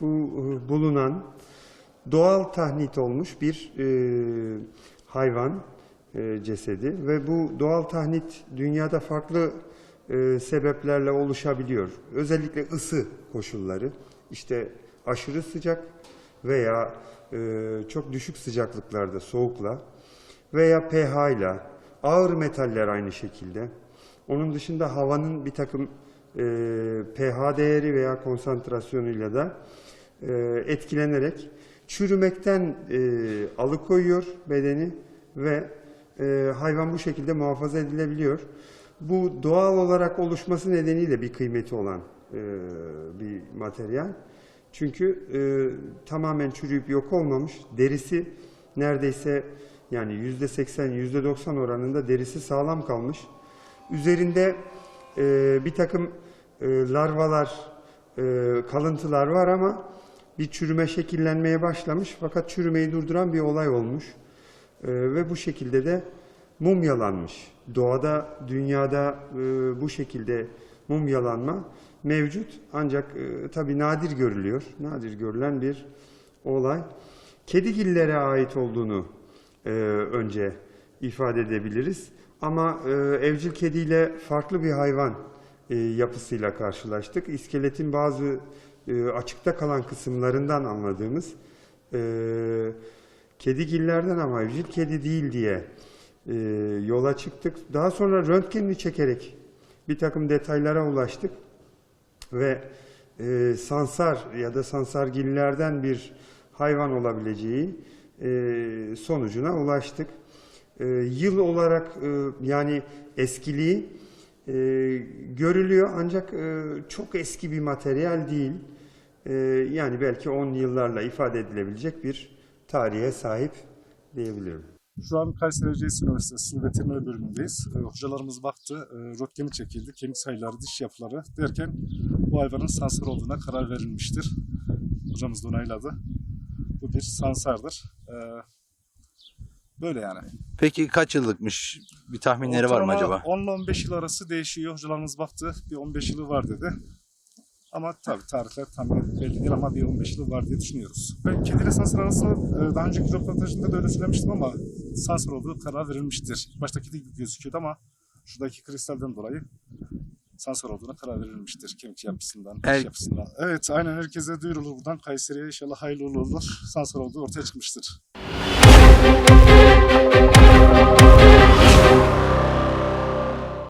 Bu e, bulunan doğal tahnit olmuş bir e, hayvan e, cesedi ve bu doğal tahnit dünyada farklı e, sebeplerle oluşabiliyor. Özellikle ısı koşulları, işte aşırı sıcak veya e, çok düşük sıcaklıklarda soğukla veya pH ile, ağır metaller aynı şekilde. Onun dışında havanın bir takım e, pH değeri veya konsantrasyonuyla da e, etkilenerek çürümekten e, alıkoyuyor bedeni ve e, hayvan bu şekilde muhafaza edilebiliyor. Bu doğal olarak oluşması nedeniyle bir kıymeti olan e, bir materyal. Çünkü e, tamamen çürüyüp yok olmamış. Derisi neredeyse yani yüzde 80, yüzde 90 oranında derisi sağlam kalmış. Üzerinde e, bir takım e, larvalar, e, kalıntılar var ama bir çürüme şekillenmeye başlamış. Fakat çürümeyi durduran bir olay olmuş. E, ve bu şekilde de mumyalanmış. Doğada, dünyada bu şekilde mumyalanma mevcut. Ancak e, tabii nadir görülüyor. Nadir görülen bir olay. Kedigillere ait olduğunu önce ifade edebiliriz. Ama e, evcil kediyle farklı bir hayvan e, yapısıyla karşılaştık. İskeletin bazı e, açıkta kalan kısımlarından anladığımız e, kedigillerden ama evcil kedi değil diye e, yola çıktık. Daha sonra röntgenini çekerek bir takım detaylara ulaştık ve e, sansar ya da sansargillerden bir hayvan olabileceği e, sonucuna ulaştık. E, yıl olarak e, yani eskiliği e, görülüyor ancak e, çok eski bir materyal değil. E, yani belki 10 yıllarla ifade edilebilecek bir tarihe sahip diyebilirim. Şu an Kayseri Erciyes Üniversitesi veteriner bölümündeyiz. Ee, hocalarımız baktı, e, röntgeni çekildi, kemik sayıları, diş yapıları derken bu hayvanın sansar olduğuna karar verilmiştir. Hocamız da onayladı. Bu bir sansardır. Ee, böyle yani. Peki kaç yıllıkmış? Bir tahminleri var mı Ortalama acaba? 10 ile 15 yıl arası değişiyor. Hocalarımız baktı, bir 15 yılı var dedi. Ama tabii tarihler tam belli değil ama bir 15 yıl var diye düşünüyoruz. Ben kediyle sansar arası e, daha önceki röportajında da öyle söylemiştim ama sansar olduğu karar verilmiştir. İlk başta kedi gibi gözüküyordu ama şuradaki kristalden dolayı sansar olduğuna karar verilmiştir. Kemik yapısından, diş Er- yapısından. Evet aynen herkese duyurulur buradan. Kayseri'ye inşallah hayırlı olur. Sansar olduğu ortaya çıkmıştır.